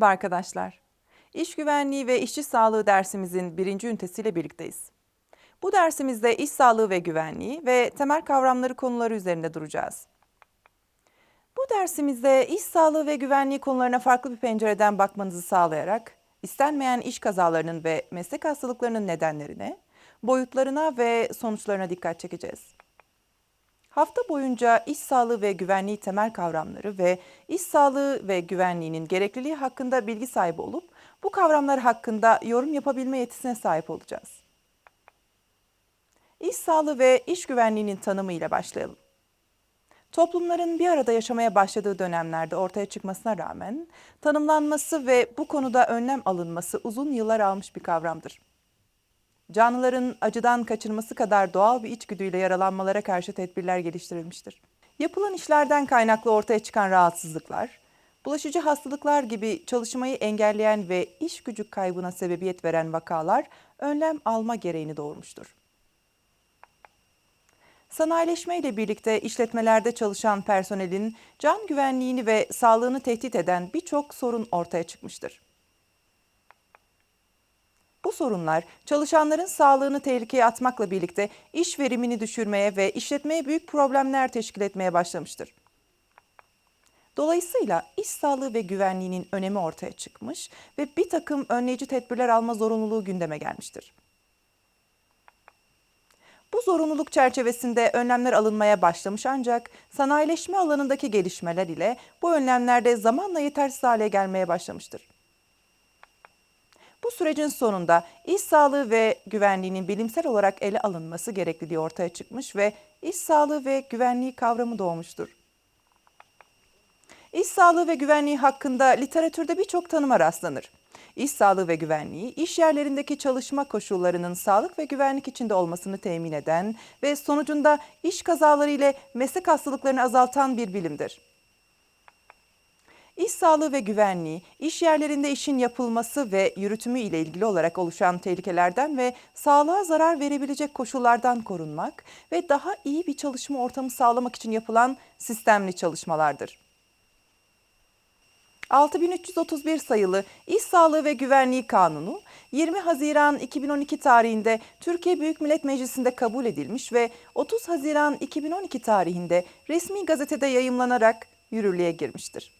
Merhaba arkadaşlar. İş güvenliği ve işçi sağlığı dersimizin birinci ünitesiyle birlikteyiz. Bu dersimizde iş sağlığı ve güvenliği ve temel kavramları konuları üzerinde duracağız. Bu dersimizde iş sağlığı ve güvenliği konularına farklı bir pencereden bakmanızı sağlayarak istenmeyen iş kazalarının ve meslek hastalıklarının nedenlerine, boyutlarına ve sonuçlarına dikkat çekeceğiz. Hafta boyunca iş sağlığı ve güvenliği temel kavramları ve iş sağlığı ve güvenliğinin gerekliliği hakkında bilgi sahibi olup bu kavramlar hakkında yorum yapabilme yetisine sahip olacağız. İş sağlığı ve iş güvenliğinin tanımı ile başlayalım. Toplumların bir arada yaşamaya başladığı dönemlerde ortaya çıkmasına rağmen tanımlanması ve bu konuda önlem alınması uzun yıllar almış bir kavramdır. Canlıların acıdan kaçınması kadar doğal bir içgüdüyle yaralanmalara karşı tedbirler geliştirilmiştir. Yapılan işlerden kaynaklı ortaya çıkan rahatsızlıklar, bulaşıcı hastalıklar gibi çalışmayı engelleyen ve iş gücü kaybına sebebiyet veren vakalar önlem alma gereğini doğurmuştur. Sanayileşme ile birlikte işletmelerde çalışan personelin can güvenliğini ve sağlığını tehdit eden birçok sorun ortaya çıkmıştır. Sorunlar çalışanların sağlığını tehlikeye atmakla birlikte iş verimini düşürmeye ve işletmeye büyük problemler teşkil etmeye başlamıştır. Dolayısıyla iş sağlığı ve güvenliğinin önemi ortaya çıkmış ve bir takım önleyici tedbirler alma zorunluluğu gündeme gelmiştir. Bu zorunluluk çerçevesinde önlemler alınmaya başlamış ancak sanayileşme alanındaki gelişmeler ile bu önlemler de zamanla yetersiz hale gelmeye başlamıştır. Bu sürecin sonunda iş sağlığı ve güvenliğinin bilimsel olarak ele alınması gerekliliği ortaya çıkmış ve iş sağlığı ve güvenliği kavramı doğmuştur. İş sağlığı ve güvenliği hakkında literatürde birçok tanıma rastlanır. İş sağlığı ve güvenliği, iş yerlerindeki çalışma koşullarının sağlık ve güvenlik içinde olmasını temin eden ve sonucunda iş kazaları ile meslek hastalıklarını azaltan bir bilimdir. İş sağlığı ve güvenliği, iş yerlerinde işin yapılması ve yürütümü ile ilgili olarak oluşan tehlikelerden ve sağlığa zarar verebilecek koşullardan korunmak ve daha iyi bir çalışma ortamı sağlamak için yapılan sistemli çalışmalardır. 6331 sayılı İş Sağlığı ve Güvenliği Kanunu 20 Haziran 2012 tarihinde Türkiye Büyük Millet Meclisi'nde kabul edilmiş ve 30 Haziran 2012 tarihinde resmi gazetede yayımlanarak yürürlüğe girmiştir.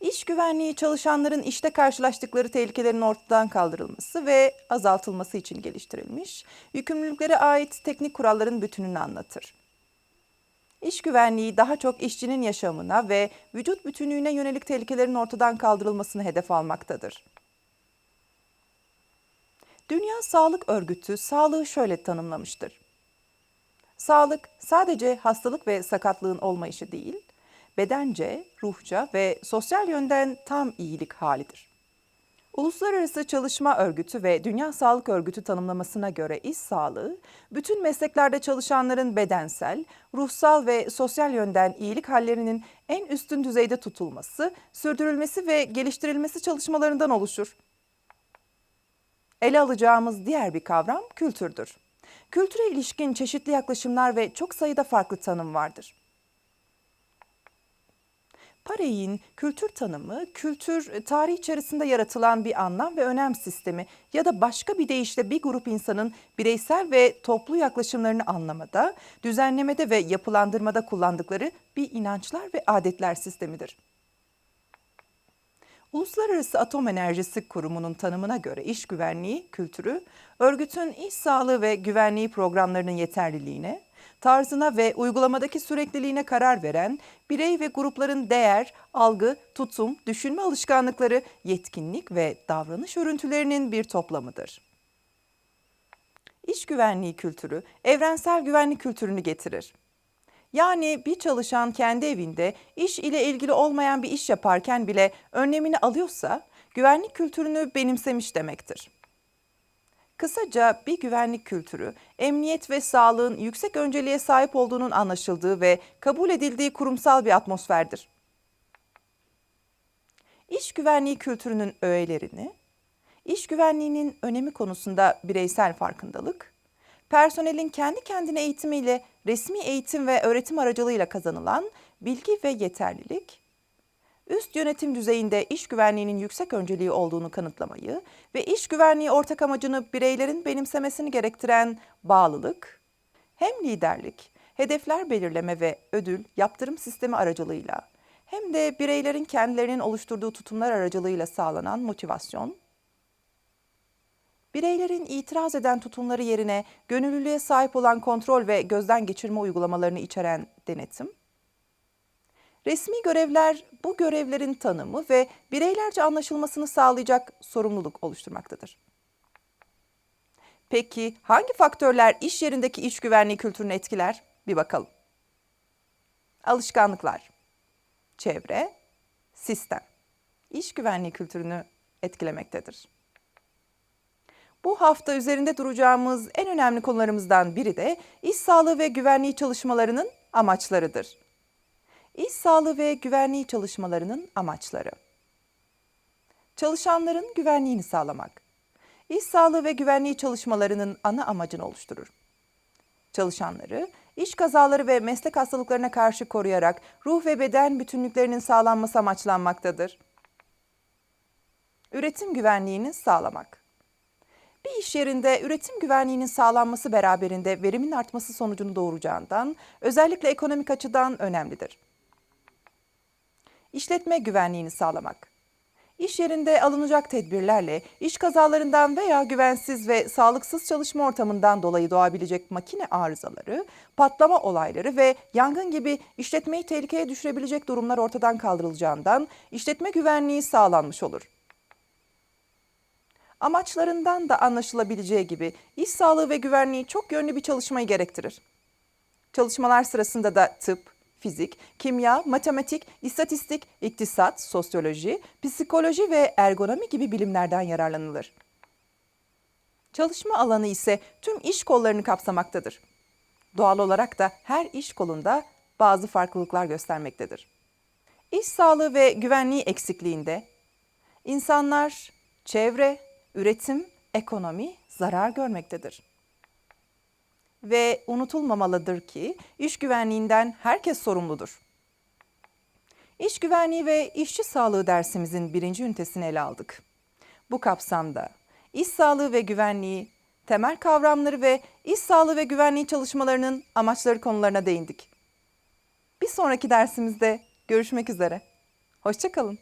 İş güvenliği çalışanların işte karşılaştıkları tehlikelerin ortadan kaldırılması ve azaltılması için geliştirilmiş, yükümlülüklere ait teknik kuralların bütününü anlatır. İş güvenliği daha çok işçinin yaşamına ve vücut bütünlüğüne yönelik tehlikelerin ortadan kaldırılmasını hedef almaktadır. Dünya Sağlık Örgütü sağlığı şöyle tanımlamıştır. Sağlık sadece hastalık ve sakatlığın olmayışı değil, bedence, ruhça ve sosyal yönden tam iyilik halidir. Uluslararası Çalışma Örgütü ve Dünya Sağlık Örgütü tanımlamasına göre iş sağlığı, bütün mesleklerde çalışanların bedensel, ruhsal ve sosyal yönden iyilik hallerinin en üstün düzeyde tutulması, sürdürülmesi ve geliştirilmesi çalışmalarından oluşur. Ele alacağımız diğer bir kavram kültürdür. Kültüre ilişkin çeşitli yaklaşımlar ve çok sayıda farklı tanım vardır. Parey'in kültür tanımı, kültür e, tarih içerisinde yaratılan bir anlam ve önem sistemi ya da başka bir deyişle bir grup insanın bireysel ve toplu yaklaşımlarını anlamada, düzenlemede ve yapılandırmada kullandıkları bir inançlar ve adetler sistemidir. Uluslararası Atom Enerjisi Kurumu'nun tanımına göre iş güvenliği kültürü, örgütün iş sağlığı ve güvenliği programlarının yeterliliğine, tarzına ve uygulamadaki sürekliliğine karar veren birey ve grupların değer, algı, tutum, düşünme alışkanlıkları, yetkinlik ve davranış örüntülerinin bir toplamıdır. İş güvenliği kültürü evrensel güvenlik kültürünü getirir. Yani bir çalışan kendi evinde iş ile ilgili olmayan bir iş yaparken bile önlemini alıyorsa güvenlik kültürünü benimsemiş demektir. Kısaca bir güvenlik kültürü, emniyet ve sağlığın yüksek önceliğe sahip olduğunun anlaşıldığı ve kabul edildiği kurumsal bir atmosferdir. İş güvenliği kültürünün öğelerini, iş güvenliğinin önemi konusunda bireysel farkındalık, personelin kendi kendine eğitimiyle resmi eğitim ve öğretim aracılığıyla kazanılan bilgi ve yeterlilik, üst yönetim düzeyinde iş güvenliğinin yüksek önceliği olduğunu kanıtlamayı ve iş güvenliği ortak amacını bireylerin benimsemesini gerektiren bağlılık, hem liderlik, hedefler belirleme ve ödül, yaptırım sistemi aracılığıyla hem de bireylerin kendilerinin oluşturduğu tutumlar aracılığıyla sağlanan motivasyon, bireylerin itiraz eden tutumları yerine gönüllülüğe sahip olan kontrol ve gözden geçirme uygulamalarını içeren denetim, resmi görevler bu görevlerin tanımı ve bireylerce anlaşılmasını sağlayacak sorumluluk oluşturmaktadır. Peki hangi faktörler iş yerindeki iş güvenliği kültürünü etkiler? Bir bakalım. Alışkanlıklar, çevre, sistem. İş güvenliği kültürünü etkilemektedir. Bu hafta üzerinde duracağımız en önemli konularımızdan biri de iş sağlığı ve güvenliği çalışmalarının amaçlarıdır. İş sağlığı ve güvenliği çalışmalarının amaçları. Çalışanların güvenliğini sağlamak. İş sağlığı ve güvenliği çalışmalarının ana amacını oluşturur. Çalışanları iş kazaları ve meslek hastalıklarına karşı koruyarak ruh ve beden bütünlüklerinin sağlanması amaçlanmaktadır. Üretim güvenliğini sağlamak. Bir iş yerinde üretim güvenliğinin sağlanması beraberinde verimin artması sonucunu doğuracağından özellikle ekonomik açıdan önemlidir. İşletme güvenliğini sağlamak. İş yerinde alınacak tedbirlerle iş kazalarından veya güvensiz ve sağlıksız çalışma ortamından dolayı doğabilecek makine arızaları, patlama olayları ve yangın gibi işletmeyi tehlikeye düşürebilecek durumlar ortadan kaldırılacağından işletme güvenliği sağlanmış olur. Amaçlarından da anlaşılabileceği gibi iş sağlığı ve güvenliği çok yönlü bir çalışmayı gerektirir. Çalışmalar sırasında da tıp, fizik, kimya, matematik, istatistik, iktisat, sosyoloji, psikoloji ve ergonomi gibi bilimlerden yararlanılır. Çalışma alanı ise tüm iş kollarını kapsamaktadır. Doğal olarak da her iş kolunda bazı farklılıklar göstermektedir. İş sağlığı ve güvenliği eksikliğinde insanlar, çevre, üretim, ekonomi zarar görmektedir. Ve unutulmamalıdır ki iş güvenliğinden herkes sorumludur. İş güvenliği ve işçi sağlığı dersimizin birinci ünitesini ele aldık. Bu kapsamda iş sağlığı ve güvenliği, temel kavramları ve iş sağlığı ve güvenliği çalışmalarının amaçları konularına değindik. Bir sonraki dersimizde görüşmek üzere. Hoşçakalın.